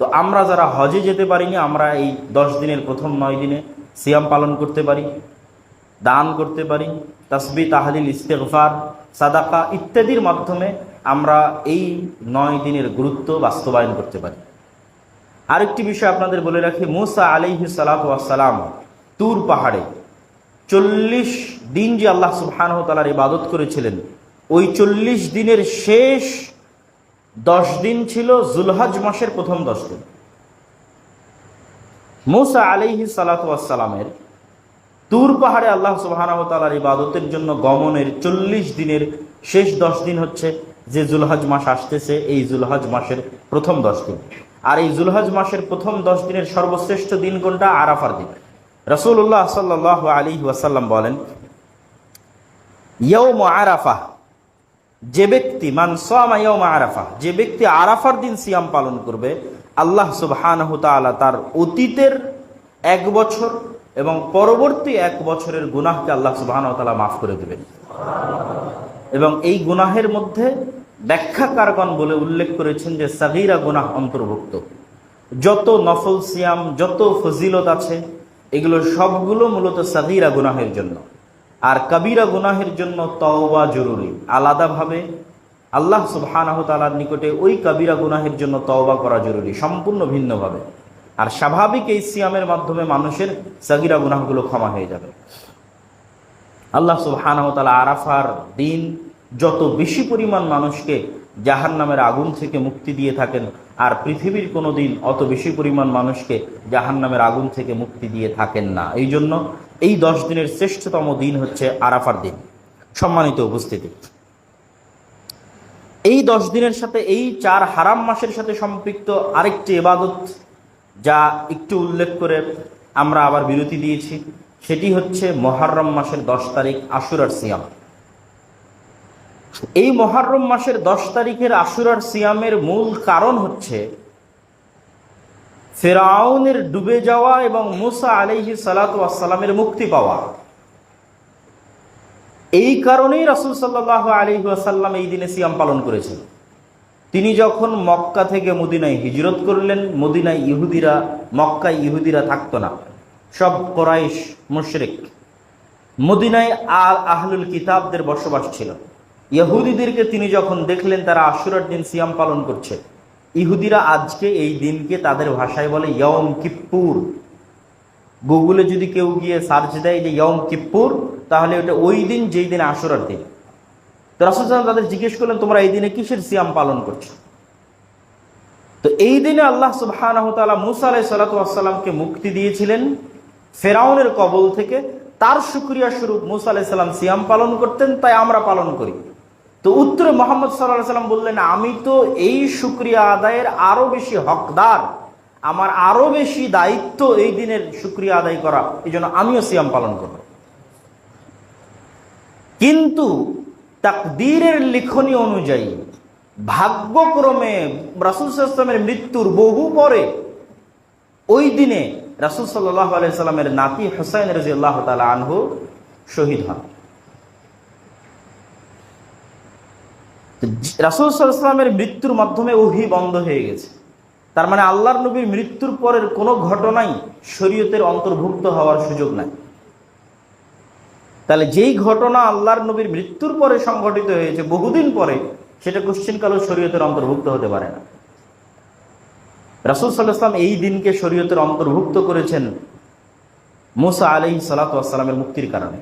তো আমরা যারা হজে যেতে পারিনি, আমরা এই দশ দিনের প্রথম নয় দিনে সিয়াম পালন করতে পারি, দান করতে পারি, তসবি তাহাদিল ইস্তেগফার, সাদাকা ইত্যাদির মাধ্যমে আমরা এই নয় দিনের গুরুত্ব বাস্তবায়ন করতে পারি। আরেকটি বিষয় আপনাদের বলে রাখি, মুসা আলিহি সালাম তুর পাহাড়ে চল্লিশ দিন যে আল্লাহ সুবহানাহু ইবাদত করেছিলেন, ওই চল্লিশ দিনের শেষ দশ দিন ছিল জুলহজ মাসের প্রথম দশ দিন। মুসা আলিহি সালাতামের তুর পাহাড়ে আল্লাহ তাআলার ইবাদতের জন্য গমনের চল্লিশ দিনের শেষ দশ দিন হচ্ছে যে জুলহজ মাস আসতেছে, এই জুলহজ মাসের প্রথম দশ দিন। আর এই জুলহজ মাসের প্রথম দশ দিনের সর্বশ্রেষ্ঠ দিন কোনটা? আরাফার দিন। রসুল্লাহ সাল্লাহ আলী ওয়াসাল্লাম বলেন ইয়ৌম আরাফা যে ব্যক্তি, মান সামা ইয়ৌম আরাফা, যে ব্যক্তি আরাফার দিন সিয়াম পালন করবে, আল্লাহ সুবহানাহু তার অতীতের এক বছর এবং পরবর্তী এক বছরের গুনাহকে আল্লাহ তাআলা মাফ করে দেবেন। এবং এই গুনাহের মধ্যে ব্যাখ্যাকারগণ বলে উল্লেখ করেছেন যে সাগিরা গুনাহ অন্তর্ভুক্ত। যত নফল সিয়াম, যত ফজিলত আছে, এগুলো সবগুলো মূলত সাগিরা গুনাহের জন্য। আর কবিরা গুনাহের জন্য তওবা জরুরি। আলাদাভাবে আল্লাহ সুবহানাহু তাআলার নিকটে ওই কবিরা গুনাহের জন্য তওবা করা জরুরি, সম্পূর্ণ ভিন্নভাবে। আর স্বাভাবিক এই সিয়ামের মাধ্যমে মানুষের সাগিরা গুনাহগুলো ক্ষমা হয়ে যাবে। আল্লাহ সুবহানাহু তাআলা আরাফার দিন যত বেশি পরিমাণ মানুষকে জাহান নামের আগুন থেকে মুক্তি দিয়ে থাকেন, আর পৃথিবীর কোনো দিন অত বেশি পরিমাণ মানুষকে জাহান নামের আগুন থেকে মুক্তি দিয়ে থাকেন না। এই জন্য এই দশ দিনের শ্রেষ্ঠতম দিন হচ্ছে আরাফার দিন। সম্মানিত উপস্থিতি। এই দশ দিনের সাথে এই চার হারাম মাসের সাথে সম্পৃক্ত আরেকটি এবাদত যা একটু উল্লেখ করে আমরা আবার বিরতি দিয়েছি, সেটি হচ্ছে মহারম মাসের দশ তারিখ আশুরার সিয়াম। এই মহারম মাসের দশ তারিখের আশুরার সিয়ামের মূল কারণ হচ্ছে ফেরাউনের ডুবে যাওয়া এবং মুসা আলিহি সালাতামের মুক্তি পাওয়া। এই কারণেই রাসুল সাল্লাহ আলী আসাল্লাম এই দিনে সিয়াম পালন করেছেন। তিনি যখন মক্কা থেকে মদিনায় হিজরত করলেন, মদিনায় ইহুদিরা, মক্কায় ইহুদিরা থাকতো না। সব কোরাইশ মুশরিক। মদিনায় আল আহলুল কিতাবদের বসবাস ছিল। ইহুদিদেরকে তিনি যখন দেখলেন, তারা আশুরার দিন সিয়াম পালন করছে। ইহুদিরা আজকে এই দিনকে তাদের ভাষায় বলে ইয়ম কিপ্পুর। গুগলে যদি কেউ গিয়ে সার্চ দেয় যে ইয়ম কিপ্পুর, তাহলে ওটা ওই দিন যেই দিন আশুরার দিন। তো তাদের জিজ্ঞেস করলেন, তোমরা এই দিনে কিসের সিয়াম পালন করছ? তো এই দিনে আল্লাহ তাআলা মুসা সালাতামকে মুক্তি দিয়েছিলেন ফেরাউনের কবল থেকে। তার শুক্রিয়া স্বরূপ মুসা আলাইহিস সালাম সিয়াম পালন করতেন, তাই আমরা পালন করি। তো উত্তরে মোহাম্মদ সাল্লাম বললেন, আমি তো এই শুক্রিয়া আদায়ের আরও বেশি হকদার। আমার আরও বেশি দায়িত্ব এই দিনের শুক্রিয়া আদায় করা। এই জন্য আমিও সিয়াম পালন করব। কিন্তু তাকদীরের লিখনী অনুযায়ী ভাগ্যক্রমে রাসুল সাল্লামের মৃত্যুর বহু পরে ওই দিনে রাসুল সাল্লাহ আলাইসাল্লামের নাতি হোসাইন রাজি আল্লাহ তালা আনহু শহীদ হন। রাসুল সাল্লামের মৃত্যুর মাধ্যমে ওহি বন্ধ হয়ে গেছে। তার মানে আল্লাহর নবীর মৃত্যুর পরের কোনো ঘটনাই শরীয়তের অন্তর্ভুক্ত হওয়ার সুযোগ নাই। তাহলে যেই ঘটনা আল্লাহর নবীর মৃত্যুর পরে সংঘটিত হয়েছে, বহুদিন পরে, সেটা কোশ্চিন কালো শরীয়তের অন্তর্ভুক্ত হতে পারে না। রাসুল সাল্লাহাম এই দিনকে শরীয়তের অন্তর্ভুক্ত করেছেন মুসা আলি সালাতামের মুক্তির কারণে।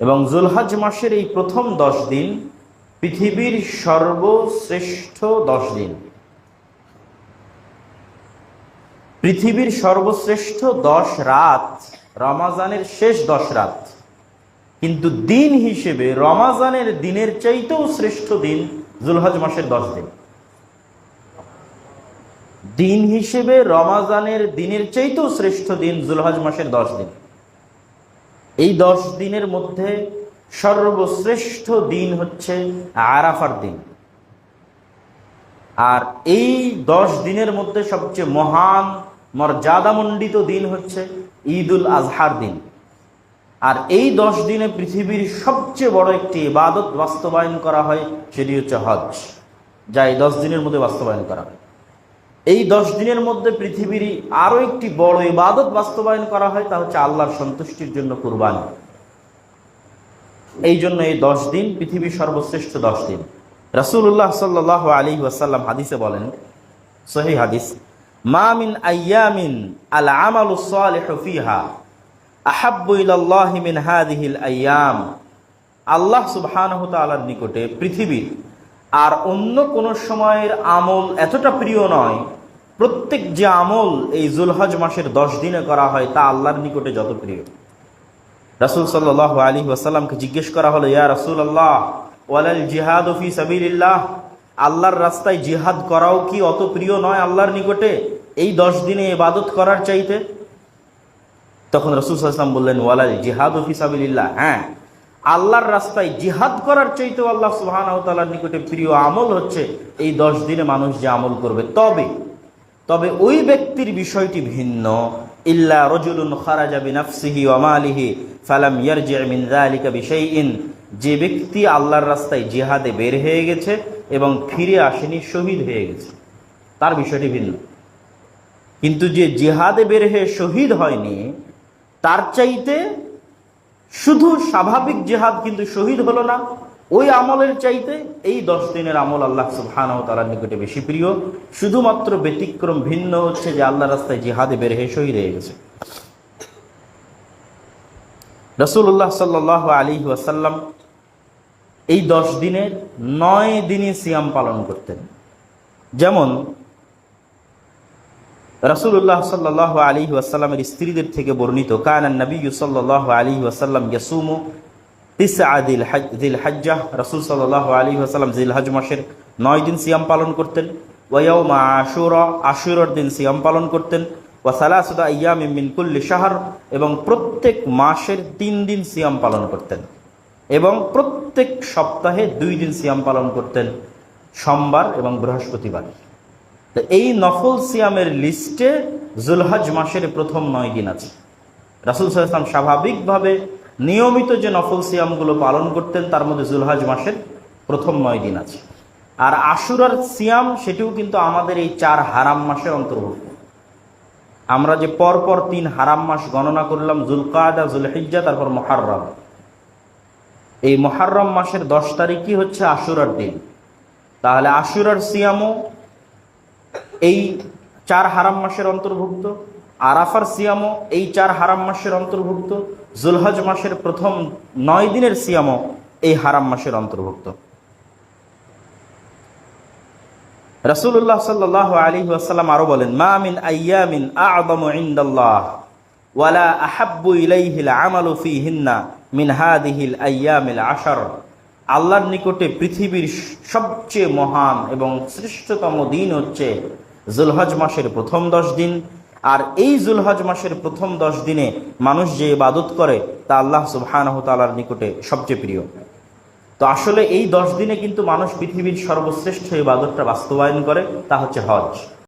এবং জুলহাজ মাসের এই প্রথম দশ দিন পৃথিবীর সর্বশ্রেষ্ঠ দশ দিন। পৃথিবীর সর্বশ্রেষ্ঠ দশ রাত, রমাজানের শেষ দশ রাত। কিন্তু দিন হিসেবে রমাজানের দিনের চাইতেও শ্রেষ্ঠ দিন জুলহজ মাসের দশ দিন। দিন হিসেবে রমাজানের দিনের চাইতেও শ্রেষ্ঠ দিন জুলহজ মাসের দশ দিন। এই দশ দিনের মধ্যে সর্বশ্রেষ্ঠ দিন হচ্ছে আরাফার দিন। আর এই দশ দিনের মধ্যে সবচেয়ে মহান, মর্যাদামণ্ডিত দিন হচ্ছে ঈদুল আজহার দিন। আর এই দশ দিনে পৃথিবীর সবচেয়ে বড় একটি ইবাদত বাস্তবায়ন করা হয় সেটি হচ্ছে হজ, যা এই দশ দিনের মধ্যে বাস্তবায়ন করা হয়। এই দশ দিনের মধ্যে পৃথিবীর আরও একটি বড় ইবাদত বাস্তবায়ন করা হয়, তা হচ্ছে আল্লাহর সন্তুষ্টির জন্য কুরবানি। এই জন্য এই দশ দিন পৃথিবীর সর্বশ্রেষ্ঠ দশ দিন। রাসূলুল্লাহ সাল্লাহ আলী ওয়াসাল্লাম হাদিসে বলেন, সহি হাদিস, মা মিন আইয়ামিন আল আমালু সালিহু আহাব্বু ইলাল্লাহি মিন হাদিহিল আইয়াম। আল্লাহ সুবহানাহু তাআলার নিকটে পৃথিবীর আর অন্য কোন সময়ের আমল এতটা প্রিয় নয়, প্রত্যেক যে আমল এই জুলহজ মাসের দশ দিনে করা হয় তা আল্লাহর নিকটে যত প্রিয়। রাসূল সাল্লাল্লাহু আলাইহি ওয়াসাল্লামকে জিজ্ঞেস করা হলো, ইয়া রাসূলুল্লাহ, ওয়ালাল জিহাদ ফি সাবিলিল্লাহ? আল্লাহর রাস্তায় জিহাদ করাও কি অত প্রিয় নয় আল্লাহর নিকটে? এই দশ দিনে ইবাদত করার চাইতে? তখন রসুল সাল্লাম বললেন, ওয়ালাল জিহাদ ফি সাবিলিল্লাহ। হ্যাঁ আল্লাহর রাস্তায় জিহাদ করার চাইতেও আল্লাহ সুবহানাহু ওয়া নিকটে প্রিয় আমল হচ্ছে এই দশ দিনে মানুষ যে আমল করবে। তবে তবে ওই ব্যক্তির বিষয়টি ভিন্ন। ইল্লা রজুলুন খারাজা বিনাফসিহি ওয়া মালিহি ফালাম ইয়ারজি মিন যালিকা বিশাইইন। যে ব্যক্তি আল্লাহর রাস্তায় জিহাদে বের হয়ে গেছে এবং ফিরে আসেনি, শহীদ হয়ে গেছে। তার বিষয়টি ভিন্ন। কিন্তু যে জিহাদে বের হয়ে শহীদ হয়নি, তার চাইতে শুধু স্বাভাবিক জেহাদ কিন্তু শহীদ হলো না ওই আমলের চাইতে এই দশ দিনের আমল আল্লাহ সুবহানাহু ওয়া তাআলার নিকটে বেশি প্রিয়। শুধুমাত্র ব্যতিক্রম ভিন্ন হচ্ছে যে আল্লাহ রাস্তায় জিহাদে বের হয়ে শহীদ হয়ে গেছে। রসুল্লাহ সাল্লাহ আলী ওয়াসাল্লাম এই দশ দিনের নয় দিনই সিয়াম পালন করতেন। যেমন রসুল্লাহ সাল্লাহ আলী ওয়াসাল্লামের স্ত্রীদের থেকে বর্ণিত কানান নবী সাল্লাহ আলী ওয়াসাল্লাম ইয়াসুমু তিসা দিল দিল হজ্জাহ, রসুল সাল্লাহ আলী ওয়াসাল্লাম জিল মাসের নয় দিন সিয়াম পালন করতেন। ওয়াউমা আশুরা, আশুরার দিন সিয়াম পালন করতেন। ওয়াসালাসুদা ইয়াম মিন কুল্লি শাহর, এবং প্রত্যেক মাসের তিন দিন সিয়াম পালন করতেন। এবং প্রত্যেক সপ্তাহে দুই দিন সিয়াম পালন করতেন, সোমবার এবং বৃহস্পতিবার। তো এই নফল সিয়ামের লিস্টে জুলহাজ মাসের প্রথম নয় দিন আছে। রাসুল সাল্লাম স্বাভাবিকভাবে নিয়মিত যে নফল সিয়ামগুলো পালন করতেন, তার মধ্যে জুলহাজ মাসের প্রথম নয় দিন আছে। আর আশুরার সিয়াম, সেটিও কিন্তু আমাদের এই চার হারাম মাসের অন্তর্ভুক্ত। আমরা যে পরপর তিন হারাম মাস গণনা করলাম জুলকাদা জুলহিজ্জা, তারপর মহারম এই মহারম মাসের দশ তারিখই হচ্ছে আশুরার দিন। তাহলে আশুরার সিয়ামও এই চার হারাম মাসের অন্তর্ভুক্ত, আরাফার সিয়ামও এই চার হারাম মাসের অন্তর্ভুক্ত জুলহজ মাসের প্রথম নয় দিনের সিয়ামও এই হারাম মাসের অন্তর্ভুক্ত। আরও বলেন, মা মিন আইয়ামিন আ'যামু ওয়ালা আহাব্বু ইলাইহিল আমালু ফীহিন্না মিন হাদিহিল আশার। আল্লাহর নিকটে পৃথিবীর সবচেয়ে মহান এবং শ্রেষ্ঠতম দিন হচ্ছে জুলহজ মাসের প্রথম দশ দিন। আর এই জুলহজ মাসের প্রথম দশ দিনে মানুষ যে ইবাদত করে, তা আল্লাহ সুবহানাহু নিকটে সবচেয়ে প্রিয়। তো আসলে এই দশ দিনে কিন্তু মানুষ পৃথিবীর সর্বশ্রেষ্ঠ ইবাদতটা বাস্তবায়ন করে, তা হচ্ছে হজ।